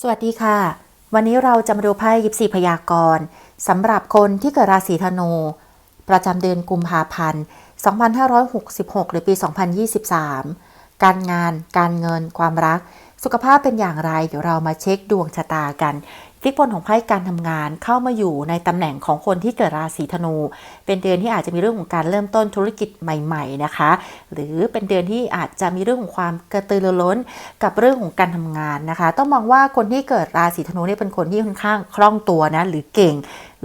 สวัสดีค่ะ วันนี้เราจะมาดูไพ่ยิปซีพยากรณ์สำหรับคนที่เกิดราศีธนู ประจำเดือนกุมภาพันธ์ 2566 หรือปี 2023 การงาน การเงิน ความรัก สุขภาพเป็นอย่างไร เดี๋ยวเรามาเช็คดวงชะตากัน ทิกผลของไพ่การทำงานเข้ามาอยู่ในตำแหน่งของคนที่เกิดราศีธนู เป็นเดือนที่อาจจะมีเรื่องของการเริ่มต้นธุรกิจใหม่ ๆนะคะ หรือเป็นเดือนที่อาจจะมีเรื่องของความกระตือรือร้นกับเรื่องของการทำงานนะคะ ต้องมองว่าคนที่เกิดราศีธนูเนี่ยเป็นคนที่ค่อนข้างคล่องตัวนะหรือเก่ง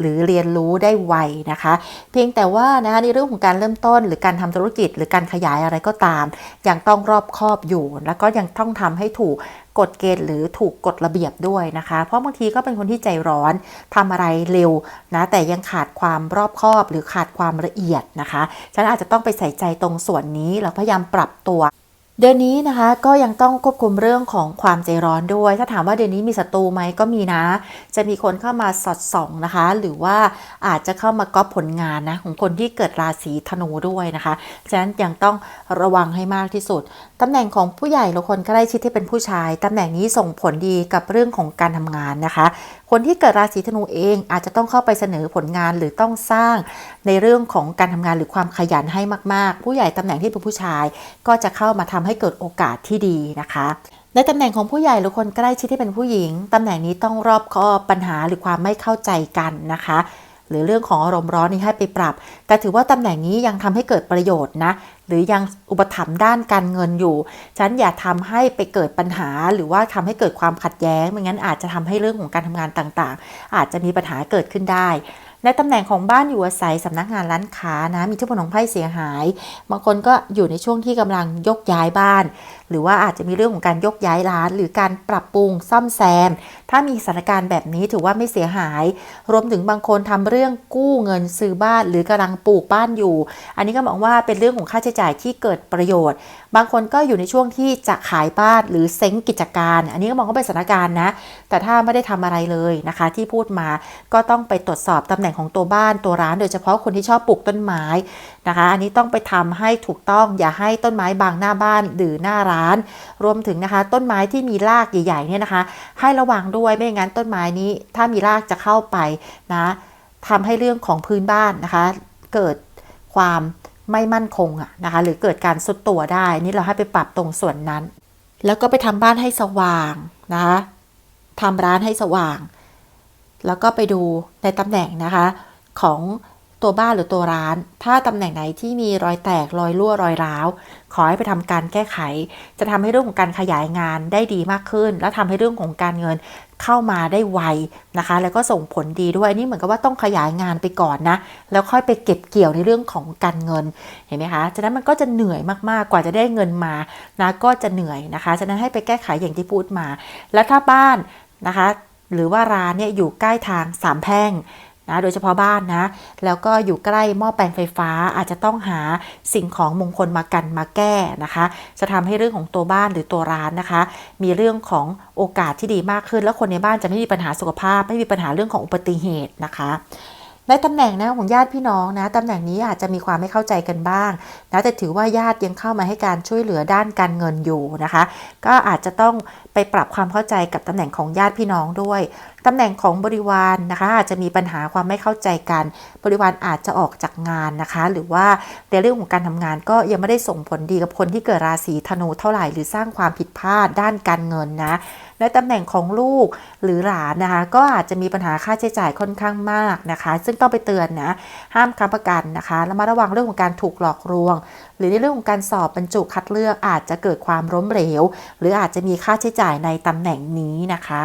หรือเรียนรู้ได้ไวนะคะ เพียงแต่ว่านะคะในเรื่องของการเริ่มต้น หรือการทำธุรกิจ หรือการขยายอะไรก็ตามยังต้องรอบคอบอยู่ แล้วก็ยังต้องทำให้ถูกกฎเกณฑ์หรือถูกกฎระเบียบด้วยนะคะ เพราะบางทีก็เป็นคนที่ใจร้อนทำอะไรเร็วนะแต่ยังขาดความรอบคอบ หรือขาดความละเอียดนะคะฉันอาจจะต้องไปใส่ใจตรงส่วนนี้แล้วพยายามปรับตัว เดือนนี้นะคะก็ยังต้องควบคุมเรื่องของความใจร้อนด้วย ถ้าถามว่าเดือนนี้มีศัตรูไหมก็มีนะ จะมีคนเข้ามาสอดส่องนะคะ หรือว่าอาจจะเข้ามาก๊อปผลงานนะของคนที่เกิดราศีธนูด้วยนะคะฉะนั้นยังต้องระวังให้มากที่สุด ตำแหน่งของผู้ใหญ่หรือคนใกล้ชิดที่เป็นผู้ชาย ตำแหน่งนี้ส่งผลดีกับเรื่องของการทำงานนะคะ คนที่เกิดราศีธนูเองอาจจะต้องเข้าไปเสนอผลงานหรือต้องสร้างในเรื่องของการทำงานหรือความขยันให้มากๆ ผู้ใหญ่ตำแหน่งที่เป็นผู้ชาย ก็จะเข้ามาทำให้เกิดโอกาสที่ดีนะคะในตำแหน่งของผู้ใหญ่หรือคนใกล้ชิดที่เป็นผู้หญิง ตำแหน่งนี้ต้องรอบคอบปัญหาหรือความไม่เข้าใจกันนะคะ หรือเรื่องของอารมณ์ร้อนนี่ให้ไปปรับ แต่ถือว่าตำแหน่งนี้ยังทำให้เกิดประโยชน์นะ หรือยังอุปถัมภ์ด้านการเงินอยู่ ฉันอย่าทำให้ไปเกิดปัญหา หรือว่าทำให้เกิดความขัดแย้ง ไม่งั้นอาจจะทำให้เรื่องของการทำงานต่างๆ อาจจะมีปัญหาเกิดขึ้นได้ในตำแหน่งของบ้านอยู่อาศัยสำนักงานร้านค้านะมีทุกผลของไพ่เสียหาย บางคนก็อยู่ในช่วงที่กำลังยกย้ายบ้าน หรือว่าอาจจะมีเรื่องของการยกย้ายร้าน หรือการปรับปรุงซ่อมแซม ถ้ามีสถานการณ์แบบนี้ถือว่าไม่เสียหาย รวมถึงบางคนทำเรื่องกู้เงินซื้อบ้าน หรือกำลังปลูกบ้านอยู่ อันนี้ก็มองว่าเป็นเรื่องของค่าใช้จ่ายที่เกิดประโยชน์ บางคนก็อยู่ในช่วงที่จะขายบ้านหรือเซ้งกิจการ อันนี้ก็มองว่าเป็นสถานการณ์นะ แต่ถ้าไม่ได้ทำอะไรเลยนะคะ ที่พูดมาก็ต้องไปตรวจสอบตำแหน่งของตัวบ้านตัวร้าน โดยเฉพาะคนที่ชอบปลูกต้นไม้นะคะ อันนี้ต้องไปทำให้ถูกต้องอย่าให้ต้นไม้บังหน้าบ้านหรือหน้าร้านรวมถึงนะคะ ต้นไม้ที่มีรากใหญ่ๆเนี่ยนะคะ ให้ระวังด้วยไม่งั้นต้นไม้นี้ถ้ามีรากจะเข้าไปนะทำให้เรื่องของพื้นบ้านนะคะ เกิดความไม่มั่นคงอะนะคะ หรือเกิดการสุดตัวได้นี่เราให้ไปปรับตรงส่วนนั้น แล้วก็ไปทำบ้านให้สว่างนะคะทำร้านให้สว่าง แล้วก็ไปดูในตำแหน่งนะคะของ ตัวบ้านหรือตัวร้าน ถ้าตำแหน่งไหนที่มีรอยแตกรอยรั่วรอยร้าว ขอให้ไปทำการแก้ไข จะทำให้เรื่องของการขยายงานได้ดีมากขึ้น และทำให้เรื่องของการเงินเข้ามาได้ไวนะคะ แล้วก็ส่งผลดีด้วยอันนี่เหมือนกับว่าต้องขยายงานไปก่อนนะ แล้วค่อยไปเก็บเกี่ยวในเรื่องของการเงินเห็นไหมคะฉะนั้นมันก็จะเหนื่อยมากๆกว่าจะได้เงินมานะก็จะเหนื่อยนะคะฉะนั้นให้ไปแก้ไขอย่างที่พูดมา แล้วถ้าบ้านนะคะ หรือว่าร้านเนี่ยอยู่ใกล้ทางสามแพร่ง นะโดยเฉพาะบ้านนะ แล้วก็อยู่ใกล้หม้อแปลงไฟฟ้าอาจจะต้องหาสิ่งของมงคลมากันมาแก้นะคะ จะทำให้เรื่องของตัวบ้านหรือตัวร้านนะคะ มีเรื่องของโอกาสที่ดีมากขึ้น แล้วคนในบ้านจะไม่มีปัญหาสุขภาพ ไม่มีปัญหาเรื่องของอุบัติเหตุนะคะในตำแหน่งนะของญาติพี่น้องนะตำแหน่งนี้อาจจะมีความไม่เข้าใจกันบ้างนะแต่ถือว่าญาติยังเข้ามาให้การช่วยเหลือด้านการเงินอยู่นะคะ ก็อาจจะต้องไปปรับความเข้าใจกับตำแหน่งของญาติพี่น้องด้วย ตำแหน่งของบริวารนนะคะ อาจจะมีปัญหาความไม่เข้าใจกัน บริวารอาจจะออกจากงานนะคะ หรือว่าในเรื่องของการทำงานก็ยังไม่ได้ส่งผลดีกับคนที่เกิดราศีธนูเท่าไหร่หรือสร้างความผิดพลาดด้านการเงินนะในตำแหน่งของลูกหรือหลานนะคะ ก็อาจจะมีปัญหาค่าใช้จ่ายค่อนข้างมากนะคะ ซึ่งต้องไปเตือนนะห้ามค้ำประกันนะคะแล้วมาระวังเรื่องของการถูกหลอกลวง หรือในเรื่องของการสอบบรรจุคัดเลือกอาจจะเกิดความล้มเหลว หรืออาจจะมีค่าใช้จ่ายในตำแหน่งนี้นะคะ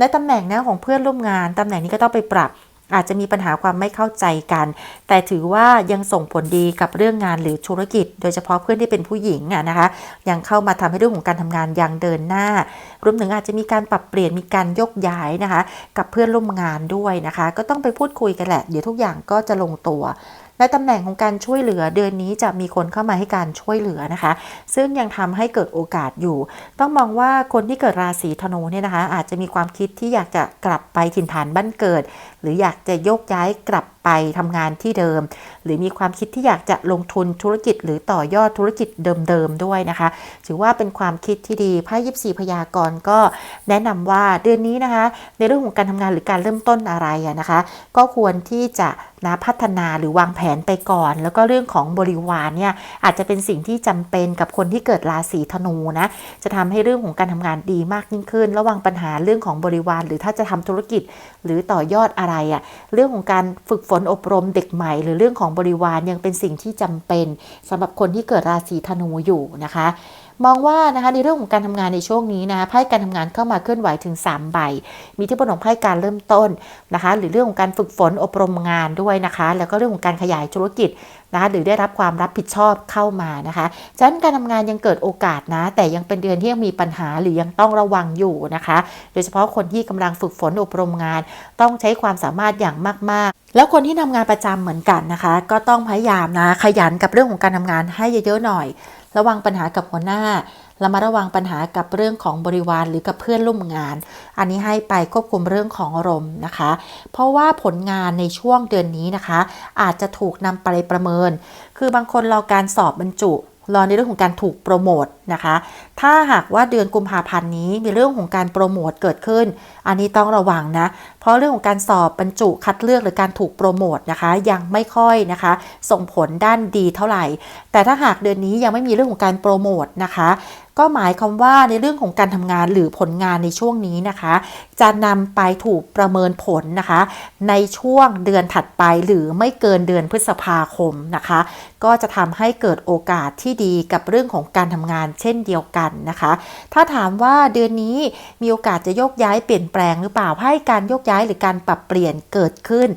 และตำแหน่งนะของเพื่อนร่วมงานตำแหน่งนี้ก็ต้องไปปรับ อาจจะมีปัญหาความไม่เข้าใจกัน แต่ถือว่ายังส่งผลดีกับเรื่องงานหรือธุรกิจ โดยเฉพาะเพื่อนที่เป็นผู้หญิงอะนะคะ ยังเข้ามาทำให้เรื่องของการทำงานยังเดินหน้า รวมถึงอาจจะมีการปรับเปลี่ยนมีการยกย้ายนะคะ กับเพื่อนร่วมงานด้วยนะคะ ก็ต้องไปพูดคุยกันแหละ เดี๋ยวทุกอย่างก็จะลงตัว และตำแหน่งของการช่วยเหลือเดือนนี้จะมีคนเข้ามาให้การช่วยเหลือนะคะ ซึ่งยังทำให้เกิดโอกาสอยู่ ต้องมองว่าคนที่เกิดราศีธนูเนี่ยนะคะ อาจจะมีความคิดที่อยากจะกลับไปถิ่นฐานบ้านเกิด หรืออยากจะโยกย้ายกลับไปทำงานที่เดิม หรือมีความคิดที่อยากจะลงทุนธุรกิจ หรือต่อยอดธุรกิจเดิมๆด้วยนะคะ ถือว่าเป็นความคิดที่ดีไพ่ยิบสี่พยากรณ์ก็แนะนำว่าเดือนนี้นะคะ ในเรื่องของการทำงานหรือการเริ่มต้นอะไรนะคะ ก็ควรที่จะนะพัฒนาหรือวางแผนไปก่อน แล้วก็เรื่องของบริวารเนี่ยอาจจะเป็นสิ่งที่จำเป็นกับคนที่เกิดราศีธนูนะจะทำให้เรื่องของการทำงานดีมากยิ่งขึ้น ระวังปัญหาเรื่องของบริวาร หรือถ้าจะทำธุรกิจหรือต่อยอดอะไรอะเรื่องของการฝึกฝนอบรมเด็กใหม่ หรือเรื่องของบริวารยังเป็นสิ่งที่จำเป็นสำหรับคนที่เกิดราศีธนูอยู่นะคะ มองว่านะคะในเรื่องของการทำงานในช่วงนี้นะไพ่การทำงานเข้ามาเคลื่อนไหวถึง 3 ใบ มีที่บนของไพ่การเริ่มต้นนะคะ หรือเรื่องของการฝึกฝนอบรมงานด้วยนะคะ แล้วก็เรื่องของการขยายธุรกิจนะคะหรือได้รับความรับผิดชอบเข้ามานะคะฉะนั้นการทำงานยังเกิดโอกาสนะ แต่ยังเป็นเดือนที่ยังมีปัญหาหรือยังต้องระวังอยู่นะคะ โดยเฉพาะคนที่กำลังฝึกฝนอบรมงาน ต้องใช้ความสามารถอย่างมาก ๆ แล้วคนที่ทำงานประจำเหมือนกันนะคะ ก็ต้องพยายามนะขยันกับเรื่องของการทำงานให้เยอะๆหน่อย ระวังปัญหากับหัวหน้าระมัดระวังปัญหากับเรื่องของบริวารหรือกับเพื่อนร่วมงาน อันนี้ให้ไปควบคุมเรื่องของอารมณ์นะคะ เพราะว่าผลงานในช่วงเดือนนี้นะคะ อาจจะถูกนำไปประเมิน คือบางคนรอการสอบบรรจุรอในเรื่องของการถูกโปรโมทนะคะ ถ้าหากว่าเดือนกุมภาพันธ์นี้มีเรื่องของการโปรโมทเกิดขึ้น อันนี้ต้องระวังนะเพราะเรื่องของการสอบบรรจุคัดเลือกหรือการถูกโปรโมทนะคะ ยังไม่ค่อยนะคะ ส่งผลด้านดีเท่าไหร่ แต่ถ้าหากเดือนนี้ยังไม่มีเรื่องของการโปรโมทนะคะก็หมายความว่าในเรื่องของการทำงานหรือผลงานในช่วงนี้นะคะ จะนำไปถูกประเมินผลนะคะ ในช่วงเดือนถัดไปหรือไม่เกินเดือนพฤษภาคมนะคะ ก็จะทำให้เกิดโอกาสที่ดีกับเรื่องของการทำงานเช่นเดียวกันนะคะ ถ้าถามว่าเดือนนี้มีโอกาสจะโยกย้ายเปลี่ยนแปลงหรือเปล่าให้การโยกย้ายหรือการปรับเปลี่ยนเกิดขึ้น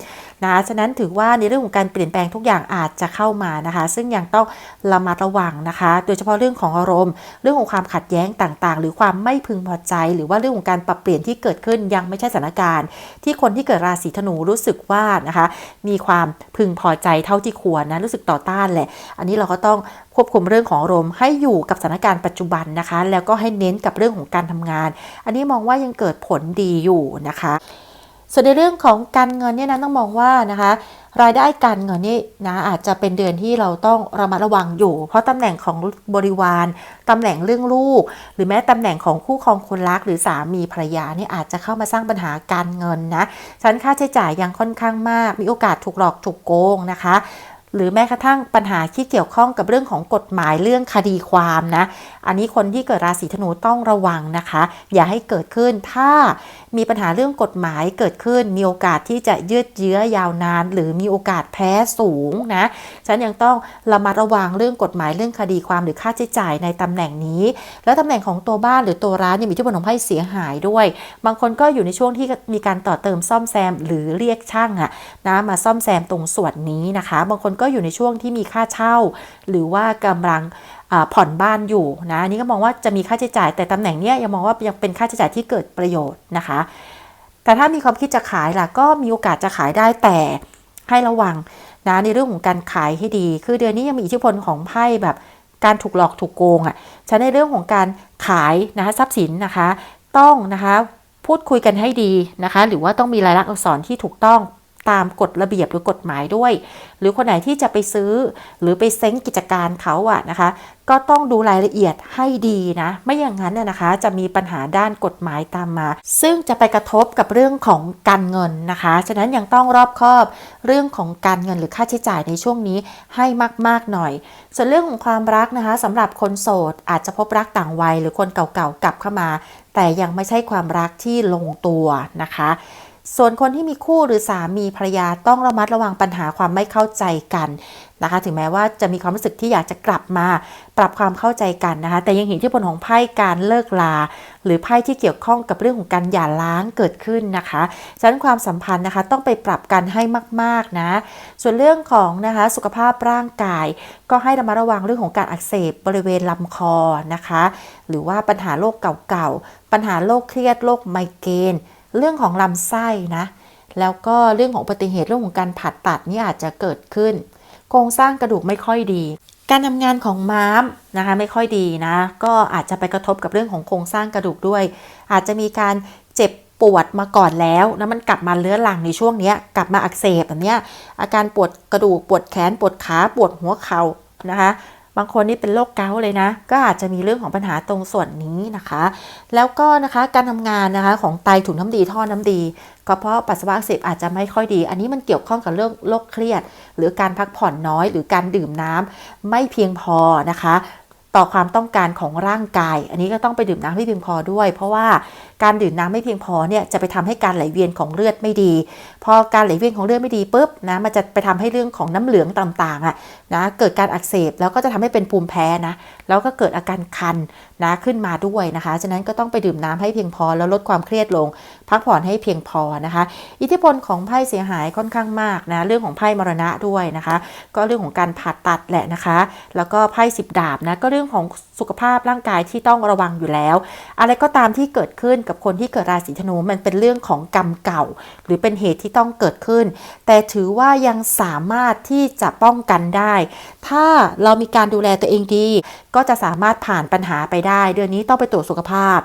นะฉะนั้นถือว่าในเรื่องของการเปลี่ยนแปลงทุกอย่างอาจจะเข้ามานะคะ ซึ่งยังต้องระมัดระวังนะคะ โดยเฉพาะเรื่องของอารมณ์ เรื่องของความขัดแย้งต่างๆ หรือความไม่พึงพอใจ หรือว่าเรื่องของการปรับเปลี่ยนที่เกิดขึ้นยังไม่ใช่สถานการณ์ ที่คนที่เกิดราศีธนูรู้สึกว่านะคะ มีความพึงพอใจเท่าที่ควรนะรู้สึกต่อต้านแหละ อันนี้เราก็ต้องควบคุมเรื่องของอารมณ์ให้อยู่กับสถานการณ์ปัจจุบันนะคะ แล้วก็ให้เน้นกับเรื่องของการทำงาน อันนี้มองว่ายังเกิดผลดีอยู่นะคะ ส่วนในเรื่องของการเงินเนี่ยนะต้องมองว่านะคะ รายได้การเงินนี่นะอาจจะเป็นเดือนที่เราต้องระมัดระวังอยู่ เพราะตำแหน่งของบริวารตำแหน่งเรื่องลูก หรือแม้ตำแหน่งของคู่ครองคนรักหรือสามีภรรยานี่อาจจะเข้ามาสร้างปัญหาการเงินนะชั้นค่าใช้จ่ายยังค่อนข้างมาก มีโอกาสถูกหลอกถูกโกงนะคะหรือแม้กระทั่งปัญหาที่เกี่ยวข้องกับเรื่องของกฎหมายเรื่องคดีความนะ อันนี้คนที่เกิดราศีธนูต้องระวังนะคะ อย่าให้เกิดขึ้นถ้ามีปัญหาเรื่องกฎหมายเกิดขึ้น มีโอกาสที่จะยืดเยื้อยาวนาน หรือมีโอกาสแพ้สูงนะฉันยังต้องระมัดระวังเรื่องกฎหมายเรื่องคดีความหรือค่าใช้จ่ายในตำแหน่งนี้ แล้วตำแหน่งของตัวบ้านหรือตัวร้านเนี่ยมีที่บนของไพ่เสียหายด้วย บางคนก็อยู่ในช่วงที่มีการต่อเติมซ่อมแซม หรือเรียกช่างอะนะมาซ่อมแซมตรงส่วนนี้นะคะ บางคนก็อยู่ในช่วงที่มีค่าเช่า หรือว่ากำลัง ผ่อนบ้านอยู่นะอันนี้ก็มองว่าจะมีค่าใช้จ่าย แต่ตำแหน่งเนี้ยยังมองว่ายังเป็นค่าใช้จ่ายที่เกิดประโยชน์นะคะ แต่ถ้ามีความคิดจะขายล่ะก็มีโอกาสจะขายได้แต่ให้ระวังนะในเรื่องของการขายให้ดี คือเดือนนี้ยังมีอิทธิพลของไพ่แบบการถูกหลอกถูกโกงอะ่ะฉะนั้นในเรื่องของการขายนะคะทรัพย์สินนะคะ ต้องนะคะพูดคุยกันให้ดีนะคะ หรือว่าต้องมีรายลักษณ์อักษรที่ถูกต้อง ตามกฎระเบียบหรือกฎหมายด้วย หรือคนไหนที่จะไปซื้อ หรือไปเซ้งกิจการเขาอะนะคะ ก็ต้องดูรายละเอียดให้ดีนะ ไม่อย่างนั้นน่ะนะคะ จะมีปัญหาด้านกฎหมายตามมา ซึ่งจะไปกระทบกับเรื่องของการเงินนะคะ ฉะนั้นยังต้องรอบคอบเรื่องของการเงินหรือค่าใช้จ่ายในช่วงนี้ให้มาก ๆหน่อย ส่วนเรื่องของความรักนะคะสำหรับคนโสดอาจจะพบรักต่างวัย หรือคนเก่าๆกลับเข้ามา แต่ยังไม่ใช่ความรักที่ลงตัวนะคะ ส่วนคนที่มีคู่หรือสามีภรรยาต้องระมัดระวังปัญหาความไม่เข้าใจกันนะคะ ถึงแม้ว่าจะมีความรู้สึกที่อยากจะกลับมาปรับความเข้าใจกันนะคะ แต่ยังเห็นที่ผลของไพ่การเลิกลา หรือไพ่ที่เกี่ยวข้องกับเรื่องของการหย่าร้างเกิดขึ้นนะคะฉะนั้นความสัมพันธ์นะคะต้องไปปรับกันให้มากๆนะ ส่วนเรื่องของนะคะสุขภาพร่างกาย ก็ให้ระมัดระวังเรื่องของการอักเสบบริเวณลำคอนะคะ หรือว่าปัญหาโรคเก่าๆปัญหาโรคเครียดโรคไมเกรน เรื่องของลำไส้นะ แล้วก็เรื่องของอุบัติเหตุเรื่องของการผ่าตัดนี่อาจจะเกิดขึ้น โครงสร้างกระดูกไม่ค่อยดี การทำงานของม้ามนะคะไม่ค่อยดีนะ ก็อาจจะไปกระทบกับเรื่องของโครงสร้างกระดูกด้วย อาจจะมีการเจ็บปวดมาก่อนแล้ว แล้วมันกลับมาเลื้อรังในช่วงนี้กลับมาอักเสบแบบนี้อาการปวดกระดูกปวดแขนปวดขาปวดหัวเข่านะคะ บางคนนี่เป็นโรคเกาต์เลยนะ ก็อาจจะมีเรื่องของปัญหาตรงส่วนนี้นะคะ แล้วก็นะคะการทำงานนะคะของไตถุงน้ำดีท่อน้ำดีกระเพราะปัสสาวะอักเสบอาจจะไม่ค่อยดี อันนี้มันเกี่ยวข้องกับเรื่องโรคเครียด หรือการพักผ่อนน้อย หรือการดื่มน้ำไม่เพียงพอนะคะต่อความต้องการของร่างกาย อันนี้ก็ต้องไปดื่มน้ำให้เพียงพอด้วย เพราะว่าการดื่มน้ำไม่เพียงพอเนี่ยจะไปทำให้การไหลเวียนของเลือดไม่ดี พอการไหลเวียนของเลือดไม่ดีปุ๊บนะมันจะไปทำให้เรื่องของน้ำเหลืองต่างๆอะ นะเกิดการอักเสบแล้วก็จะทำให้เป็นภูมิแพ้นะแล้วก็เกิดอาการคันนะขึ้นมาด้วยนะคะ ฉะนั้นก็ต้องไปดื่มน้ำให้เพียงพอแล้วลดความเครียดลง พักผ่อนให้เพียงพอนะคะ อิทธิพลของไพ่เสียหายค่อนข้างมากนะเรื่องของไพ่มรณะด้วยนะคะ ก็เรื่องของการผ่าตัดแหละนะคะ แล้วก็ไพ่สิบดาบนะก็เรื่องของสุขภาพร่างกายที่ต้องระวังอยู่แล้ว อะไรก็ตามที่เกิดขึ้นกับคนที่เกิดราศีธนูมันเป็นเรื่องของกรรมเก่า หรือเป็นเหตุที่ต้องเกิดขึ้น แต่ถือว่ายังสามารถที่จะป้องกันได้ถ้าเรามีการดูแลตัวเองดี ก็จะสามารถผ่านปัญหาไปได้ เดือนนี้ต้องไปตรวจสุขภาพ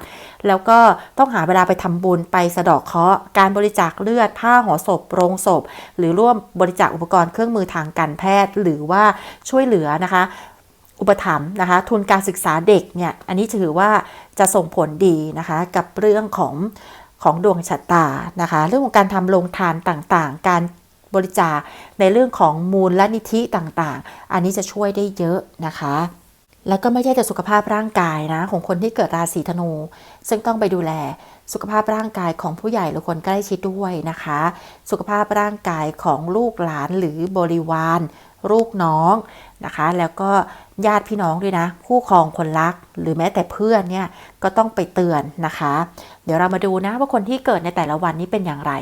แล้วก็ต้องหาเวลาไปทำบุญไปสะดาะเคราะห์การบริจาคเลือด ผ้าห่อศพ โรงศพ หรือร่วมบริจาคอุปกรณ์เครื่องมือทางการแพทย์ หรือว่าช่วยเหลือนะคะอุปถัมภ์นะคะทุนการศึกษาเด็กเนี่ยอันนี้ถือว่าจะส่งผลดีนะคะกับเรื่องของของดวงชะตานะคะ เรื่องของการทำโรงทานต่างๆ การ บริจาคในเรื่องของมูลและนิธิต่างๆ อันนี้จะช่วยได้เยอะนะคะ แล้วก็ไม่ใช่แต่สุขภาพร่างกายนะ ของคนที่เกิดราศีธนู ซึ่งต้องไปดูแลสุขภาพร่างกายของผู้ใหญ่หรือคนใกล้ชิดด้วยนะคะ สุขภาพร่างกายของลูกหลานหรือบริวารลูกน้องนะคะ แล้วก็ญาติพี่น้องด้วยนะ คู่ครองคนรัก หรือแม้แต่เพื่อนเนี่ยก็ต้องไปเตือนนะคะ เดี๋ยวเรามาดูนะว่าคนที่เกิดในแต่ละวันนี้เป็นอย่างไร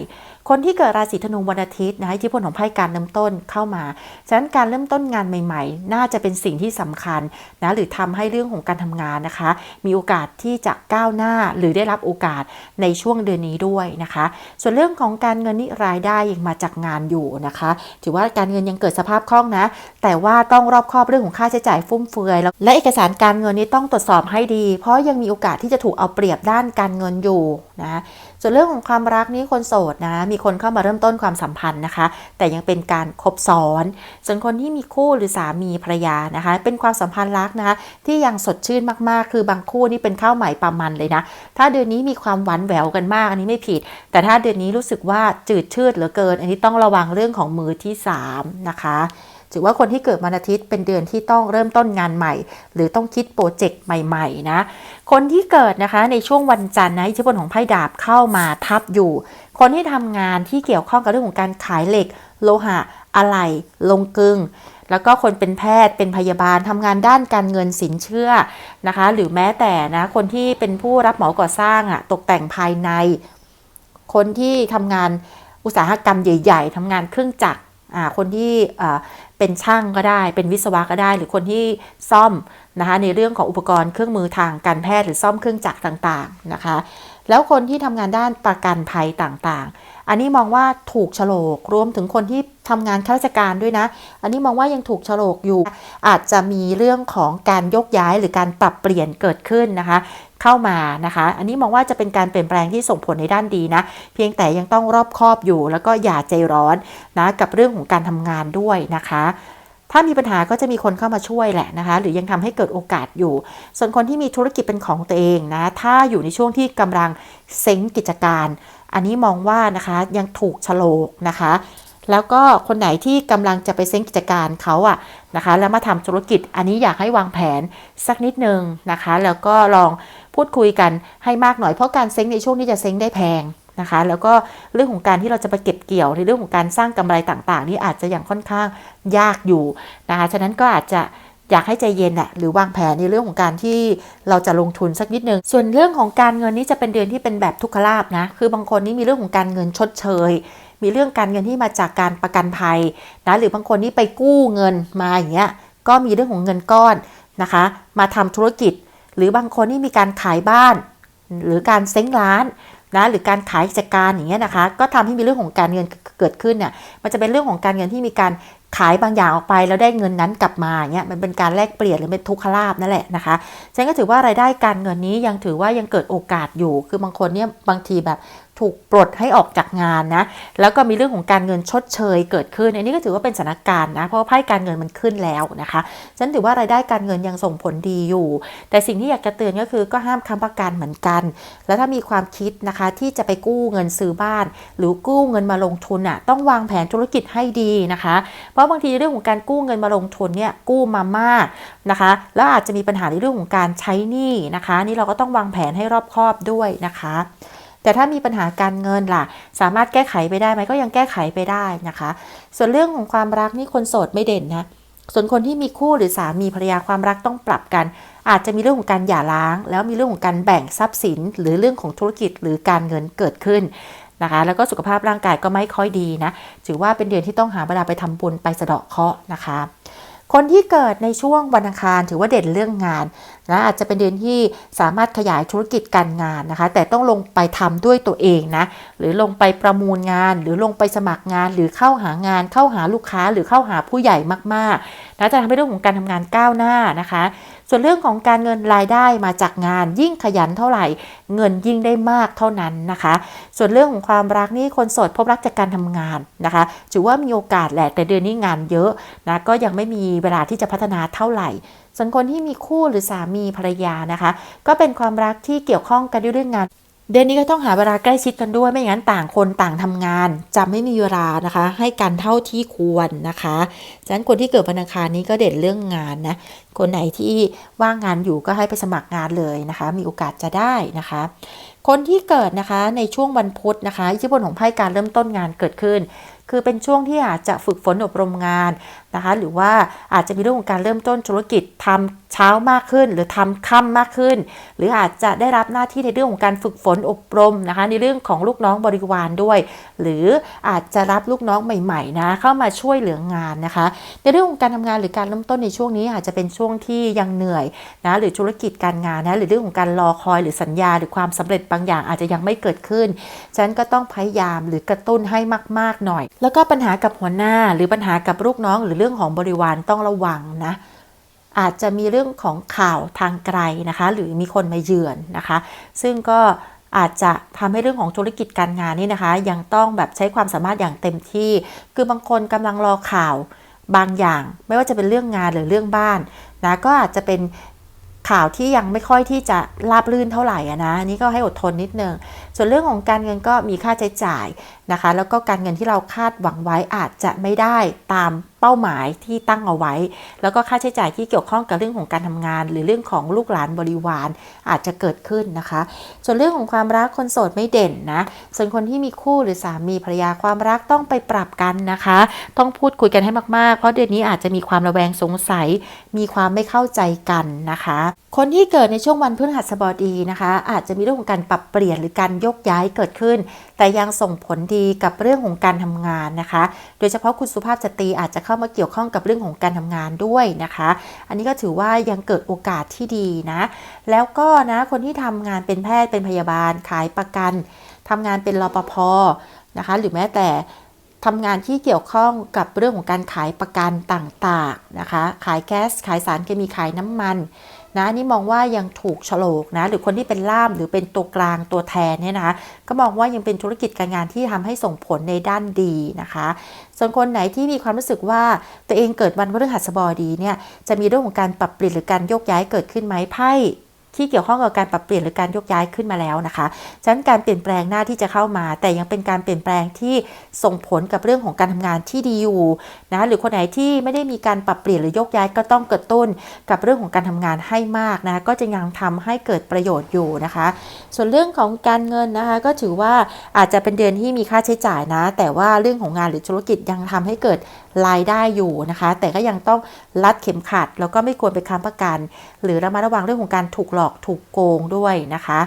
คนที่เกิดราศีธนูวันอาทิตย์นะทธิพลของไพ่การเริ่มต้นเข้ามา ฉะนั้นการเริ่มต้นงานใหม่ ๆ น่าจะเป็นสิ่งที่สำคัญนะหรือทำให้เรื่องของการทำงานนะคะ มีโอกาสที่จะก้าวหน้าหรือได้รับโอกาสในช่วงเดือนนี้ด้วยนะคะ ส่วนเรื่องของการเงินนี่รายได้ยังมาจากงานอยู่นะคะ ถือว่าการเงินยังเกิดสภาพคล่องนะ แต่ว่าต้องรอบคอบเรื่องของค่าใช้จ่ายฟุ่มเฟือยแล้วและเอกสารการเงินนี้ต้องตรวจสอบให้ดี เพราะยังมีโอกาสที่จะถูกเอาเปรียบด้านการเงินอยู่นะ ส่วนเรื่องของความรักนี้คนโสดนะ มีคนเข้ามาเริ่มต้นความสัมพันธ์นะคะ แต่ยังเป็นการคบซ้อน ส่วนคนที่มีคู่หรือสามีภรรยานะคะ เป็นความสัมพันธ์รักนะคะ ที่ยังสดชื่นมากๆ คือบางคู่นี่เป็นข้าวใหม่ปลามันเลยนะ ถ้าเดือนนี้มีความหวานแหววกันมาก อันนี้ไม่ผิด แต่ถ้าเดือนนี้รู้สึกว่าจืดชืดเหลือเกิน อันนี้ต้องระวังเรื่องของมือที่สามนะคะ ถือว่าคนที่เกิดวันอาทิตย์เป็นเดือนที่ต้องเริ่มต้นงานใหม่ หรือต้องคิดโปรเจกต์ใหม่ๆนะ คนที่เกิดนะคะในช่วงวันจันทร์นะอิทธิพลของไพ่ดาบเข้ามาทับอยู่ คนที่ทำงานที่เกี่ยวข้องกับเรื่องของการขายเหล็ก โลหะอะไหล่ลงกึงแล้วก็คนเป็นแพทย์เป็นพยาบาลทำงานด้านการเงินสินเชื่อนะคะ หรือแม้แต่นะคนที่เป็นผู้รับเหมาก่อสร้างอะตกแต่งภายใน คนที่ทำงานอุตสาหกรรมใหญ่ ๆทำงานเครื่องจักรอ่าคนที่ เป็นช่างก็ได้ เป็นวิศวะก็ได้ หรือคนที่ซ่อมนะคะในเรื่องของอุปกรณ์เครื่องมือทางการแพทย์หรือซ่อมเครื่องจักรต่างๆนะคะ แล้วคนที่ทำงานด้านประกันภัยต่างๆ อันนี้มองว่าถูกโฉลกรวมถึงคนที่ทำงานข้าราชการด้วยนะ อันนี้มองว่ายังถูกโฉลกอยู่ อาจจะมีเรื่องของการยกย้ายหรือการปรับเปลี่ยนเกิดขึ้นนะคะ เข้ามานะคะ อันนี้มองว่าจะเป็นการเปลี่ยนแปลงที่ส่งผลในด้านดีนะ เพียงแต่ยังต้องรอบคอบอยู่ แล้วก็อย่าใจร้อนนะกับเรื่องของการทำงานด้วยนะคะถ้ามีปัญหาก็จะมีคนเข้ามาช่วยแหละนะคะ หรือยังทำให้เกิดโอกาสอยู่ ส่วนคนที่มีธุรกิจเป็นของตัวเองนะ ถ้าอยู่ในช่วงที่กำลังเซ้งกิจการ อันนี้มองว่านะคะยังถูกโฉลกนะคะ แล้วก็คนไหนที่กำลังจะไปเซ้งกิจการเขาอะนะคะ แล้วมาทำธุรกิจ อันนี้อยากให้วางแผนสักนิดนึงนะคะ แล้วก็ลองพูดคุยกันให้มากหน่อยเพราะการเซ้งในช่วงนี้จะเซ้งได้แพงนะคะแล้วก็เรื่องของการที่เราจะไปเก็บเกี่ยวในเรื่องของการสร้างกำไรต่างๆ นี่อาจจะยังค่อนข้างยากอยู่นะคะฉะนั้นก็อาจจะ อยากให้ใจเย็นอะหรือวางแผนในเรื่องของการที่เราจะลงทุนสักนิดนึง ส่วนเรื่องของการเงินนี่จะเป็นเดือนที่เป็นแบบทุกขลาบนะ คือบางคนนี่มีเรื่องของการเงินชดเชย มีเรื่องการเงินที่มาจากการประกันภัยนะหรือบางคนนี่ไปกู้เงินมาอย่างเงี้ยก็มีเรื่องของเงินก้อนนะคะ มาทำธุรกิจ หรือบางคนนี่มีการขายบ้าน หรือการเซ้งร้านนะหรือการขายกิจการอย่างเงี้ยนะคะ ก็ทำให้มีเรื่องของการเงินเกิดขึ้นเนี่ยมันจะเป็นเรื่องของการเงินที่มีการ ขายบางอย่างออกไปแล้วได้เงินนั้นกลับมาเนี่ยมันเป็นการแลกเปลี่ยนหรือเป็นทุกขลาบนั่นแหละนะคะฉันก็ถือว่ารายได้การเงินนี้ยังถือว่ายังเกิดโอกาสอยู่ คือบางคนเนี่ยบางทีแบบ ถูกปลดให้ออกจากงานนะ แล้วก็มีเรื่องของการเงินชดเชยเกิดขึ้น อันนี้ก็ถือว่าเป็นสถานการณ์นะ เพราะว่าไพ่การเงินมันขึ้นแล้วนะคะฉันถือว่ารายได้การเงินยังส่งผลดีอยู่ แต่สิ่งที่อยากจะเตือนก็คือก็ห้ามค้ำประกันเหมือนกัน แล้วถ้ามีความคิดนะคะที่จะไปกู้เงินซื้อบ้าน หรือกู้เงินมาลงทุนอะต้องวางแผนธุรกิจให้ดีนะคะ เพราะบางทีเรื่องของการกู้เงินมาลงทุนเนี่ยกู้มามากนะคะ แล้วอาจจะมีปัญหาในเรื่องของการใช้หนี้นะคะ นี่เราก็ต้องวางแผนให้รอบคอบด้วยนะคะ แต่ถ้ามีปัญหาการเงินล่ะ สามารถแก้ไขไปได้ไหมก็ยังแก้ไขไปได้นะคะ ส่วนเรื่องของความรักนี่คนโสดไม่เด่นนะส่วนคนที่มีคู่หรือสามีภรรยาความรักต้องปรับกัน อาจจะมีเรื่องของการหย่าร้าง แล้วมีเรื่องของการแบ่งทรัพย์สิน หรือเรื่องของธุรกิจหรือการเงินเกิดขึ้นนะคะ แล้วก็สุขภาพร่างกายก็ไม่ค่อยดีนะ ถือว่าเป็นเดือนที่ต้องหาเวลาไปทำบุญไปสะเดาะเคราะห์นะคะ คนที่เกิดในช่วงวันอังคารถือว่าเด่นเรื่องงานนะอาจจะเป็นเดือนที่สามารถขยายธุรกิจการงานนะคะ แต่ต้องลงไปทำด้วยตัวเองนะหรือลงไปประมูลงาน หรือลงไปสมัครงาน หรือเข้าหางาน เข้าหาลูกค้าหรือเข้าหาผู้ใหญ่มากๆนะจะทำให้เรื่องของการทำงานก้าวหน้านะคะ ส่วนเรื่องของการเงินรายได้มาจากงานยิ่งขยันเท่าไหร่ เงินยิ่งได้มากเท่านั้นนะคะ ส่วนเรื่องของความรักนี่คนโสดพบรักจากการทำงานนะคะถือว่ามีโอกาสแหละแต่เดือนนี้งานเยอะนะก็ยังไม่มีเวลาที่จะพัฒนาเท่าไหร่ส่วนคนที่มีคู่หรือสามีภรรยานะคะ ก็เป็นความรักที่เกี่ยวข้องกันด้วยเรื่องงาน เดือนนี้ก็ต้องหาเวลาใกล้ชิดกันด้วย ไม่อย่างนั้นต่างคนต่างทำงาน จะไม่มีเวลานะคะ ให้กันเท่าที่ควรนะคะฉะนั้นคนที่เกิดวันอังคารนี้ก็เด่นเรื่องงานนะ คนไหนที่ว่างงานอยู่ก็ให้ไปสมัครงานเลยนะคะ มีโอกาสจะได้นะคะ คนที่เกิดนะคะในช่วงวันพุธนะคะอิทธิพลของไพ่การเริ่มต้นงานเกิดขึ้น คือเป็นช่วงที่อาจจะฝึกฝนอบรมงาน นะคะหรือว่าอาจจะมีเรื่องของการเริ่มต้นธุรกิจทำเช้ามากขึ้น หรือทำค่ำมากขึ้น หรืออาจจะได้รับหน้าที่ในเรื่องของการฝึกฝนอบรมนะคะในเรื่องของลูกน้องบริวารด้วย หรืออาจจะรับลูกน้องใหม่ๆนะเข้ามาช่วยเหลืองานนะคะ ในเรื่องของการทำงานหรือการเริ่มต้นในช่วงนี้อาจจะเป็นช่วงที่ยังเหนื่อยนะหรือธุรกิจการงานนะหรือเรื่องของการรอคอยหรือสัญญา หรือความสำเร็จบางอย่างอาจจะยังไม่เกิดขึ้นฉะนั้นก็ต้องพยายามหรือกระตุ้นให้มาก ๆหน่อย แล้วก็ปัญหากับหัวหน้าหรือปัญหากับลูกน้องหรือเรื่องื่องของบริวารต้องระวังนะอาจจะมีเรื่องของข่าวทางไกลนะคะ หรือมีคนมาเยือนนะคะ ซึ่งก็อาจจะทำให้เรื่องของธุรกิจการงานนี่นะคะ ยังต้องแบบใช้ความสามารถอย่างเต็มที่ คือบางคนกำลังรอข่าวบางอย่าง ไม่ว่าจะเป็นเรื่องงานหรือเรื่องบ้านนะก็อาจจะเป็นข่าวที่ยังไม่ค่อยที่จะราบรื่นเท่าไหร่นะนี่ก็ให้อดทนนิดนึง ส่วนเรื่องของการเงินก็มีค่าใช้จ่ายนะคะ แล้วก็การเงินที่เราคาดหวังไว้อาจจะไม่ได้ตามเป้าหมายที่ตั้งเอาไว้ แล้วก็ค่าใช้จ่ายที่เกี่ยวข้องกับเรื่องของการทำงาน หรือเรื่องของลูกหลานบริวารอาจจะเกิดขึ้นนะคะ ส่วนเรื่องของความรักคนโสดไม่เด่นนะ ส่วนคนที่มีคู่หรือสามีภรรยาความรักต้องไปปรับกันนะคะ ต้องพูดคุยกันให้มากๆ เพราะเดือนนี้อาจจะมีความระแวงสงสัย มีความไม่เข้าใจกันนะคะ คนที่เกิดในช่วงวันพฤหัสบดีนะคะ อาจจะมีเรื่องของการปรับเปลี่ยนหรือการยกย้ายเกิดขึ้น แต่ยังส่งผลดีกับเรื่องของการทำงานนะคะ โดยเฉพาะคุณสุภาพสตรีอาจจะเข้ามาเกี่ยวข้องกับเรื่องของการทำงานด้วยนะคะ อันนี้ก็ถือว่ายังเกิดโอกาสที่ดีนะ แล้วก็นะคนที่ทำงานเป็นแพทย์เป็นพยาบาล ขายประกันทำงานเป็นรปภนะคะ หรือแม้แต่ทำงานที่เกี่ยวข้องกับเรื่องของการขายประกันต่างๆนะคะ ขายแก๊ส ขายสารเคมี ขายน้ำมัน นะนี่มองว่ายังถูกฉลกนะหรือคนที่เป็นล่ามหรือเป็นตัวกลางตัวแทนเนี่ยนะคะก็มองว่ายังเป็นธุรกิจการงานที่ทำให้ส่งผลในด้านดีนะคะ ส่วนคนไหนที่มีความรู้สึกว่าตัวเองเกิดวันพฤหัสบดีเนี่ยจะมีเรื่องของการปรับเปลี่ยนหรือการโยกย้ายเกิดขึ้นไหมไพ่ ที่เกี่ยวข้องกับการปรับเปลี่ยนหรือการยกย้ายขึ้นมาแล้วนะคะฉะนั้นการเปลี่ยนแปลงหน้าที่จะเข้ามา แต่ยังเป็นการเปลี่ยนแปลงที่ส่งผลกับเรื่องของการทำงานที่ดีอยู่นะหรือคนไหนที่ไม่ได้มีการปรับเปลี่ยนหรือยกย้ายก็ต้องกระตุ้นกับเรื่องของการทำงานให้มากนะก็จะยังทำให้เกิดประโยชน์อยู่นะคะ ส่วนเรื่องของการเงินนะคะก็ถือว่าอาจจะเป็นเดือนที่มีค่าใช้จ่ายนะ แต่ว่าเรื่องของงานหรือธุรกิจยังทำให้เกิดรายได้อยู่นะคะ แต่ก็ยังต้องรัดเข็มขัดแล้วก็ไม่ควรไปค้ำประกัน หรือระมัดระวังเรื่องของการถูกหลอกถูกโกงด้วยนะคะ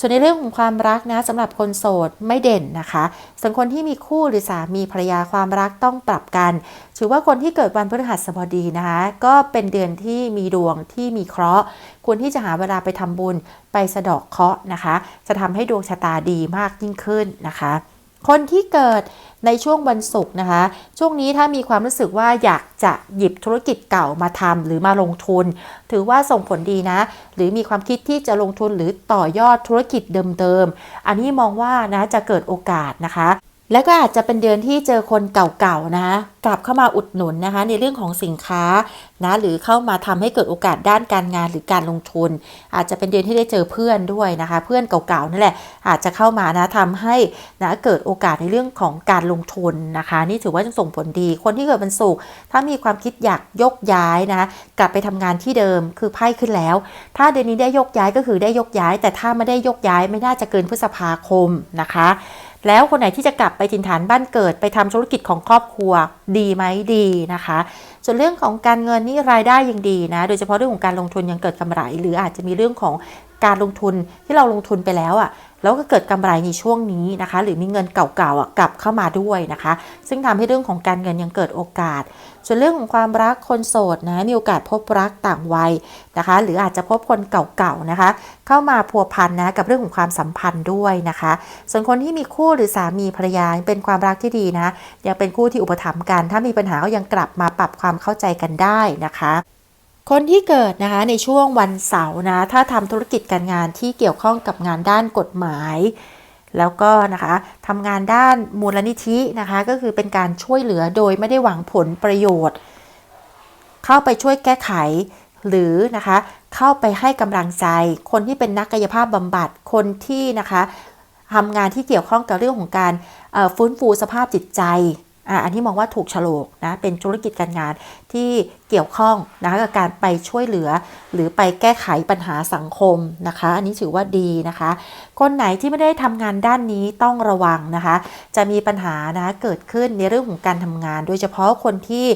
ส่วนในเรื่องของความรักนะสำหรับคนโสดไม่เด่นนะคะ ส่วนคนที่มีคู่หรือสามีภรรยาความรักต้องปรับกัน ถือว่าคนที่เกิดวันพฤหัสบดีนะคะ ก็เป็นเดือนที่มีดวงที่มีเคราะห์ควรที่จะหาเวลาไปทำบุญไปสะดาะเคราะห์นะคะ จะทำให้ดวงชะตาดีมากยิ่งขึ้นนะคะ คนที่เกิด ในช่วงวันศุกร์นะคะ ช่วงนี้ถ้ามีความรู้สึกว่าอยากจะหยิบธุรกิจเก่ามาทำหรือมาลงทุน ถือว่าส่งผลดีนะ หรือมีความคิดที่จะลงทุนหรือต่อยอดธุรกิจเดิมๆ อันนี้มองว่านะจะเกิดโอกาสนะคะ และก็อาจจะเป็นเดือนที่เจอคนเก่าๆนะคะกลับเข้ามาอุดหนุนนะคะ ในเรื่องของสินค้านะหรือเข้ามาทำให้เกิดโอกาสด้านการงานหรือการลงทุน อาจจะเป็นเดือนที่ได้เจอเพื่อนด้วยนะคะ เพื่อนเก่าๆนั่นแหละอาจจะเข้ามานะทำให้นะเกิดโอกาสในเรื่องของการลงทุนนะคะ นี่ถือว่าจะส่งผลดี คนที่เกิดวันศุกร์ถ้ามีความคิดอยากยกย้ายนะคะกลับไปทำงานที่เดิมคือไพ่ขึ้นแล้ว ถ้าเดือนนี้ได้ยกย้ายก็คือได้ยกย้าย แต่ถ้าไม่ได้ยกย้ายไม่น่าจะเกินพฤษภาคมนะคะ แล้วคนไหนที่จะกลับไปถิ่นฐานบ้านเกิดไปทำธุรกิจของครอบครัวดีไหมดีนะคะส่วนเรื่องของการเงินนี่รายได้ยังดีนะ โดยเฉพาะเรื่องของการลงทุนยังเกิดกำไร หรืออาจจะมีเรื่องของการลงทุนที่เราลงทุนไปแล้วอะ่ะแล้วก็เกิดกำไรในช่วงนี้นะคะ หรือมีเงินเก่าๆกลับเข้ามาด้วยนะคะ ซึ่งทำให้เรื่องของการเงินยังเกิดโอกาส ส่วนเรื่องของความรักคนโสดนะมีโอกาสพบรักต่างวัยนะคะ หรืออาจจะพบคนเก่าๆนะคะ เข้ามาพัวพันนะกับเรื่องของความสัมพันธ์ด้วยนะคะ ส่วนคนที่มีคู่หรือสามีภรรยาเป็นความรักที่ดีนะยังเป็นคู่ที่อุปถัมภ์กันถ้ามีปัญหาก็ยังกลับมาปรับความความเข้าใจกันได้นะคะ คนที่เกิดนะคะในช่วงวันเสาร์นะถ้าทำธุรกิจการงานที่เกี่ยวข้องกับงานด้านกฎหมาย แล้วก็นะคะทำงานด้านมูลนิธินะคะก็คือเป็นการช่วยเหลือโดยไม่ได้หวังผลประโยชน์ เข้าไปช่วยแก้ไขหรือนะคะเข้าไปให้กำลังใจ คนที่เป็นนักกายภาพบำบัดคนที่นะคะทำงานที่เกี่ยวข้องกับเรื่องของการฟื้นฟูสภาพจิตใจ อะอันนี้มองว่าถูกฉลกนะเป็นธุรกิจการงานที่ เกี่ยวข้องนะคะกับการไปช่วยเหลือ หรือไปแก้ไขปัญหาสังคมนะคะ อันนี้ถือว่าดีนะคะ คนไหนที่ไม่ได้ทำงานด้านนี้ต้องระวังนะคะ จะมีปัญหานะเกิดขึ้นในเรื่องของการทำงาน โดยเฉพาะคนที่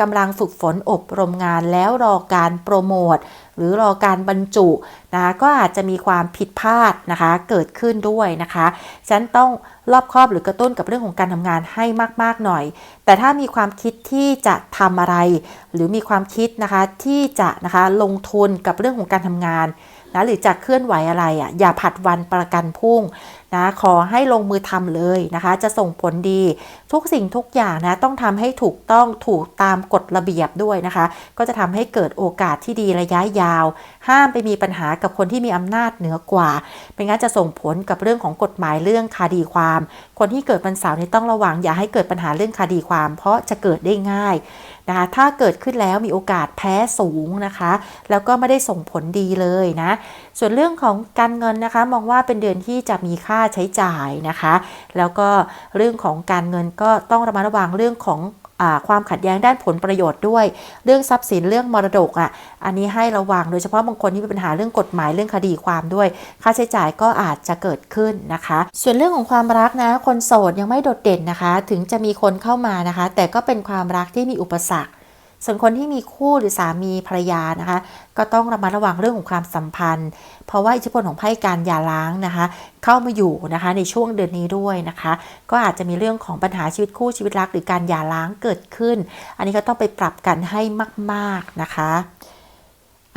กำลังฝึกฝนอบรมงานแล้วรอการโปรโมทหรือรอการบรรจุนะคะก็อาจจะมีความผิดพลาดนะคะเกิดขึ้นด้วยนะคะฉันต้องรอบคอบหรือกระตุ้นกับเรื่องของการทำงานให้มาก ๆ หน่อยแต่ถ้ามีความคิดที่จะทำอะไร หรือมีความคิดนะคะที่จะนะคะลงทุนกับเรื่องของการทำงานนะหรือจะเคลื่อนไหวอะไรอะ่ะอย่าผัดวันประกันพรุ่ง นะขอให้ลงมือทำเลยนะคะ จะส่งผลดีทุกสิ่งทุกอย่างนะต้องทำให้ถูกต้องถูกตามกฎระเบียบด้วยนะคะ ก็จะทำให้เกิดโอกาสที่ดีระยะยาว ห้ามไปมีปัญหากับคนที่มีอำนาจเหนือกว่าไม่งั้นจะส่งผลกับเรื่องของกฎหมายเรื่องคดีความ คนที่เกิดวันเสาร์นี้ต้องระวังอย่าให้เกิดปัญหาเรื่องคดีความ เพราะจะเกิดได้ง่าย นะคะถ้าเกิดขึ้นแล้วมีโอกาสแพ้สูงนะคะ แล้วก็ไม่ได้ส่งผลดีเลยนะ ส่วนเรื่องของการเงินนะคะ มองว่าเป็นเดือนที่จะมีค่าใช้จ่ายนะคะ แล้วก็เรื่องของการเงินก็ต้องระมัดระวังเรื่องของ ความขัดแย้งด้านผลประโยชน์ด้วย เรื่องทรัพย์สินเรื่องมรดกอะอันนี้ให้ระวังโดยเฉพาะบางคนที่มีปัญหาเรื่องกฎหมายเรื่องคดีความด้วย ค่าใช้จ่ายก็อาจจะเกิดขึ้นนะคะ ส่วนเรื่องของความรักนะ คนโสดยังไม่โดดเด่นนะคะ ถึงจะมีคนเข้ามานะคะ แต่ก็เป็นความรักที่มีอุปสรรค ส่วนคนที่มีคู่หรือสามีภรรยานะคะ ก็ต้องระมัดระวังเรื่องของความสัมพันธ์ เพราะว่าอิทธิพลของไพ่การหย่าร้างนะคะ เข้ามาอยู่นะคะในช่วงเดือนนี้ด้วยนะคะ ก็อาจจะมีเรื่องของปัญหาชีวิตคู่ชีวิตรักหรือการหย่าร้างเกิดขึ้น อันนี้ก็ต้องไปปรับกันให้มาก ๆนะคะ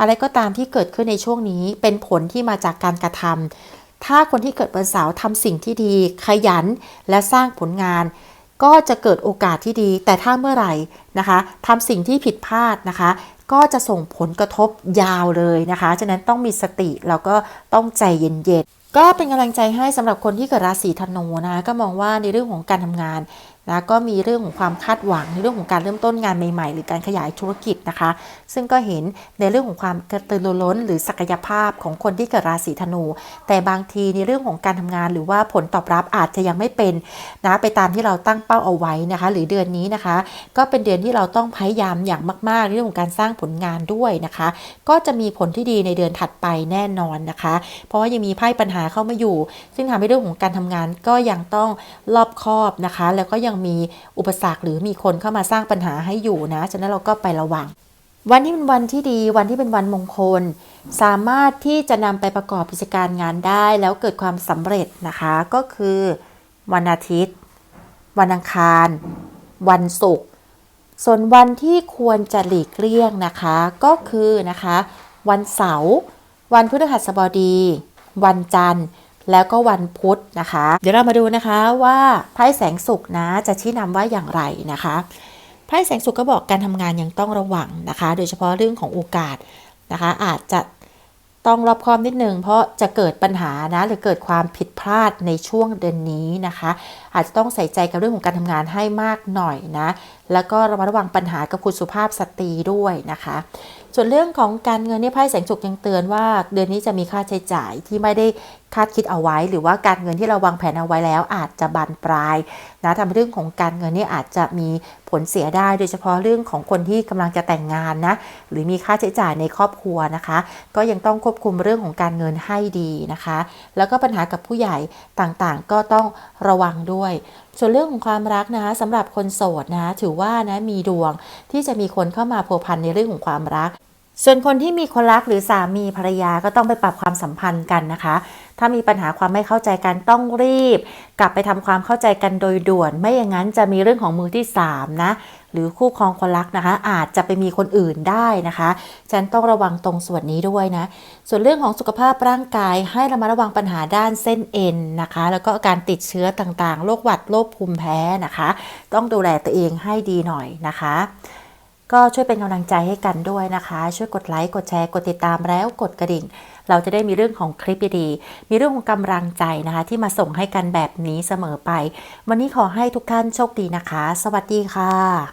อะไรก็ตามที่เกิดขึ้นในช่วงนี้เป็นผลที่มาจากการกระทำถ้าคนที่เกิดวันเสาร์ทำสิ่งที่ดี ขยันและสร้างผลงาน ก็จะเกิดโอกาสที่ดี แต่ถ้าเมื่อไหร่นะคะทำสิ่งที่ผิดพลาดนะคะ ก็จะส่งผลกระทบยาวเลยนะคะ ฉะนั้นต้องมีสติแล้วก็ต้องใจเย็นๆก็เป็นกำลังใจให้สำหรับคนที่เกิดราศีธนูนะคะก็มองว่าในเรื่องของการทำงาน นะก็มีเรื่องของความคาดหวังในเรื่องของการเริ่มต้นงานใหม่ๆ หรือการขยายธุรกิจนะคะ ซึ่งก็เห็นในเรื่องของความกระตือรือร้น หรือศักยภาพของคนที่เกิดราศีธนู แต่บางทีในเรื่องของการทำงานหรือว่าผลตอบรับอาจจะยังไม่เป็นนะไปตามที่เราตั้งเป้าเอาไว้นะคะ หรือเดือนนี้นะคะ ก็เป็นเดือนที่เราต้องพยายามอย่างมากๆในเรื่องของการสร้างผลงานด้วยนะคะ ก็จะมีผลที่ดีในเดือนถัดไปแน่นอนนะคะ เพราะว่ายังมีไพ่ปัญหาเข้ามาอยู่ ซึ่งทำให้เรื่องของการทำงานก็ยังต้องรอบคอบนะคะ แล้วก็ยังมีอุปสรรคหรือมีคนเข้ามาสร้างปัญหาให้อยู่นะ ฉะนั้นเราก็ไประวัง วันที่เป็นวันที่ดีวันที่เป็นวันมงคล สามารถที่จะนำไปประกอบกิจการงานได้ แล้วเกิดความสำเร็จนะคะ ก็คือวันอาทิตย์ วันอังคาร วันศุกร์ส่วนวันที่ควรจะหลีกเลี่ยงนะคะ ก็คือนะคะ วันเสาร์วันพฤหัสบดี วันจันทร์ แล้วก็วันพุธนะคะ เดี๋ยวเรามาดูนะคะว่าไพ่แสงสุกนะจะชี้นำว่าอย่างไรนะคะไพ่แสงสุขก็บอกการทำงานยังต้องระวังนะคะ โดยเฉพาะเรื่องของโอกาสนะคะ อาจจะต้องรอบคอบนิดนึงเพราะจะเกิดปัญหานะหรือเกิดความผิดพลาดในช่วงเดือนนี้นะคะ อาจจะต้องใส่ใจกับเรื่องของการทำงานให้มากหน่อยนะแล้วก็ระมัดระวังปัญหากับคุณสุภาพสตรีด้วยนะคะ ส่วนเรื่องของการเงินเนี่ยไพ่แสงสุกยังเตือนว่า เดือนนี้จะมีค่าใช้จ่ายที่ไม่ได้คาดคิดเอาไว้ หรือว่าการเงินที่เราวางแผนเอาไว้แล้ว อาจจะบานปลายนะทำเรื่องของการเงินนี่อาจจะมีผลเสียได้ โดยเฉพาะเรื่องของคนที่กำลังจะแต่งงานนะหรือมีค่าใช้จ่ายในครอบครัวนะคะ ก็ยังต้องควบคุมเรื่องของการเงินให้ดีนะคะ แล้วก็ปัญหากับผู้ใหญ่ต่างๆ ก็ต้องระวังด้วย ส่วนเรื่องของความรักนะคะสำหรับคนโสดนะคะถือว่านะมีดวงที่จะมีคนเข้ามาพัวพันในเรื่องของความรัก ส่วนคนที่มีคนรักหรือสามีภรรยาก็ต้องไปปรับความสัมพันธ์กันนะคะ ถ้ามีปัญหาความไม่เข้าใจกันต้องรีบ กลับไปทำความเข้าใจกันโดยด่วน ไม่อย่างนั้นจะมีเรื่องของมือที่สามนะหรือคู่ครองคนรักนะคะ อาจจะไปมีคนอื่นได้นะคะฉันต้องระวังตรงส่วนนี้ด้วยนะ ส่วนเรื่องของสุขภาพร่างกายให้ระมัดระวังปัญหาด้านเส้นเอ็นนะคะ แล้วก็การติดเชื้อต่างๆโรคหวัดโรคภูมิแพ้นะคะ ต้องดูแลตัวเองให้ดีหน่อยนะคะ ก็ช่วยเป็นกำลังใจให้กันด้วยนะคะ ช่วยกดไลค์กดแชร์กดติดตามแล้วกดกระดิ่ง เราจะได้มีเรื่องของคลิปดีๆมีเรื่องของกำลังใจนะคะ ที่มาส่งให้กันแบบนี้เสมอไป วันนี้ขอให้ทุกท่านโชคดีนะคะ สวัสดีค่ะ